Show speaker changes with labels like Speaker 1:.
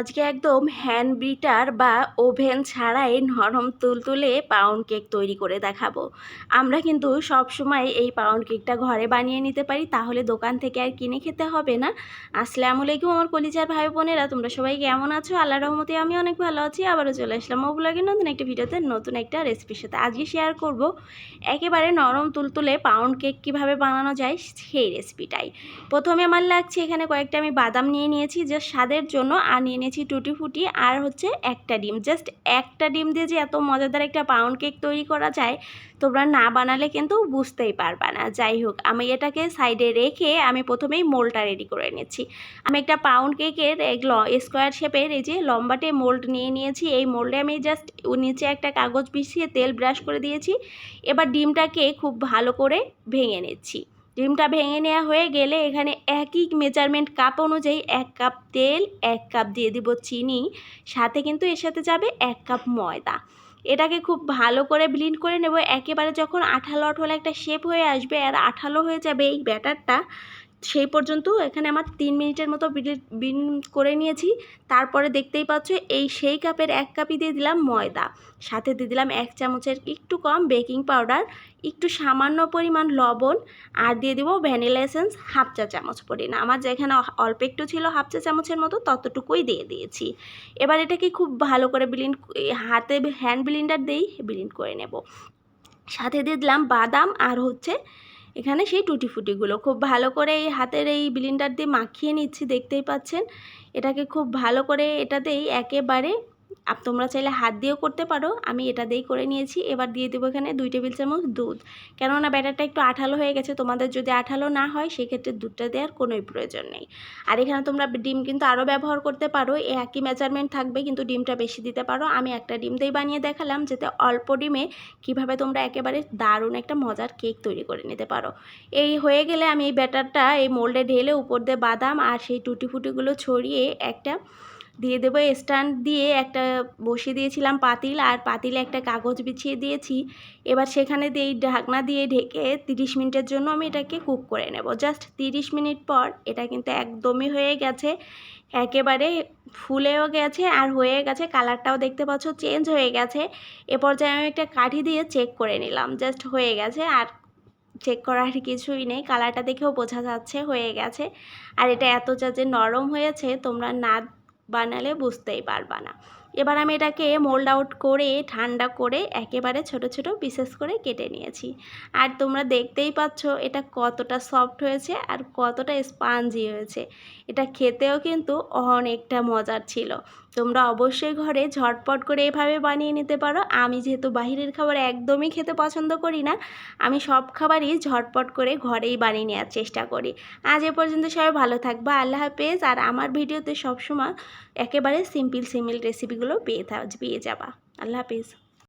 Speaker 1: আজকে একদম hand bitter বা ওভেন ছাড়াই নরম তুলতুলে পাউন্ড কেক তৈরি করে দেখাবো। আমরা কিন্তু সব সময় এই পাউন্ড কেকটা ঘরে বানিয়ে নিতে পারি, তাহলে দোকান থেকে আর কিনে খেতে হবে না। আসসালামু আলাইকুম আমার কলিজার ভাই বোনেরা, তোমরা সবাই কেমন আছো? আল্লাহ রহমতে আমি অনেক ভালো আছি। আবারও চলে আসলাম ও ব্লগের নতুন একটা ভিডিওতে, নতুন একটা রেসিপির সাথে। আজকে শেয়ার করব একেবারে নরম তুলতুলে পাউন্ড কেক কীভাবে বানানো যায়, সেই রেসিপিটাই প্রথমে আমার লাগছে এখানে কয়েকটা আমি বাদাম নিয়ে নিয়েছি যে স্বাদের জন্য, আর নিয়ে নিয়েছি টুটি ফুটি আর হচ্ছে একটা ডিম। জাস্ট একটা ডিম দিয়ে যে এত মজাদার একটা পাউন্ড কেক তৈরি করা যায়, তোমরা না বানালে কিন্তু বুঝতেই পারবা না। যাই হোক, আমি এটাকে সাইডে রেখে আমি প্রথমেই মোলটা রেডি করে নিচ্ছি। আমি একটা পাউন্ড কেকের স্কোয়ার শেপের এই যে লম্বাটে মোল্ড নিয়ে নিয়েছি। এই মোল্ডে আমি জাস্ট নিচে একটা কাগজ বিছিয়ে তেল ব্রাশ করে দিয়েছি। এবার ডিমটাকে খুব ভালো করে ভেঙে নিচ্ছি। ডিমটা ভেঙে নেওয়া হয়ে গেলে এখানে একই মেজারমেন্ট কাপ অনুযায়ী এক কাপ তেল, এক কাপ দিয়ে দিব চিনি। সাথে কিন্তু এর সাথে যাবে এক কাপ ময়দা। এটাকে খুব ভালো করে ব্লিন্ড করে নেব। একেবারে যখন আঠালো আঠালো একটা শেপ হয়ে আসবে, আর আঠালো হয়ে যাবে এই ব্যাটারটা সেই পর্যন্ত এখানে আমার তিন মিনিটের মতো বিন করে নিয়েছি। তারপরে দেখতেই পাচ্ছ এই সেই কাপের এক কাপই দিয়ে দিলাম ময়দা। সাথে দিয়ে দিলাম এক চামচের একটু কম বেকিং পাউডার, একটু সামান্য পরিমাণ লবণ আর দিয়ে দিব ভ্যানিলা এসেন্স হাফ চা চামচ পরিমাণ। আমার যেখানে অল্প একটু ছিল হাফ চা চামচের মতো ততটুকুই দিয়ে দিয়েছি। এবার এটাকে খুব ভালো করে বিলিন হাতে হ্যান্ড ব্লিন্ডার দিয়েই বিলিন করে নেব। সাথে দিয়ে দিলাম বাদাম আর হচ্ছে এখানে সেই টুটি ফুটিগুলো খুব ভালো করে এই হাতের এই ব্লিন্ডার দিয়ে মাখিয়ে নিচ্ছি, দেখতেই পাচ্ছেন। এটাকে খুব ভালো করে এটাতেই একেবারে আপ, তোমরা চাইলে হাত দিয়েও করতে পারো। আমি এটা দিয়েই করে নিয়েছি। এবার দিয়ে দেবো এখানে দুই টেবিল চামচ দুধ। কেননা ব্যাটারটা একটু আঠালো হয়ে গেছে, তোমাদের যদি আঠালো না হয়, সেক্ষেত্রে দুধটা দেওয়ার কোনোই প্রয়োজন নেই। আর এখানে তোমরা ডিম কিন্তু আরও ব্যবহার করতে পারো। একই মেজারমেন্ট থাকবে, কিন্তু ডিমটা বেশি দিতে পারো। আমি একটা ডিম দিয়েই বানিয়ে দেখালাম, যাতে অল্প ডিমে কীভাবে তোমরা একেবারে দারুণ একটা মজার কেক তৈরি করে নিতে পারো। এই হয়ে গেলে আমি এই ব্যাটারটা এই মোল্ডে ঢেলে উপর দিয়ে বাদাম আর সেই টুটি ফুটিগুলো ছড়িয়ে একটা দিয়ে দেবো স্ট্যান্ড দিয়ে একটা বসিয়ে দিয়েছিলাম পাতিল, আর পাতিলে একটা কাগজ বিছিয়ে দিয়েছি। এবার সেখানে দিয়ে ঢাকনা দিয়ে ঢেকে তিরিশ মিনিটের জন্য আমি এটাকে কুক করে নেব। জাস্ট তিরিশ মিনিট পর এটা কিন্তু একদমই হয়ে গেছে, একেবারে ফুলেও গেছে আর হয়ে গেছে। কালারটাও দেখতে পাচ্ছ চেঞ্জ হয়ে গেছে। এ পর্যায়ে আমি একটা কাঠি দিয়ে চেক করে নিলাম, জাস্ট হয়ে গেছে। আর চেক করার কিছুই নেই, কালারটা দেখেও বোঝা যাচ্ছে হয়ে গেছে। আর এটা এত যা যে নরম হয়েছে, তোমরা না বানালে বুঝতেই পারবা না। এবার আমি এটাকে মোল্ড আউট করে, ঠান্ডা করে একেবারে ছোট ছোট পিসেস করে কেটে নিয়েছি। আর তোমরা দেখতেই পাচ্ছ এটা কতটা সফট হয়েছে আর কতটা স্পাঞ্জি হয়েছে। এটা খেতেও কিন্তু অনেকটা মজার ছিল। তোমরা অবশ্যই ঘরে ঝটপট করে এভাবে বানিয়ে নিতে পারো। আমি যেহেতু বাহিরের খাবার একদমই খেতে পছন্দ করি না, আমি সব খাবারই ঝটপট করে ঘরেই বানিয়ে নেওয়ার চেষ্টা করি। আজ এ পর্যন্ত সবাই ভালো থাকবা, আল্লাহ হাফেজ। আর আমার ভিডিওতে সবসময় একেবারে সিম্পল সিম্পল রেসিপিগুলো পেয়ে পেয়ে যাবা। আল্লাহ হাফেজ।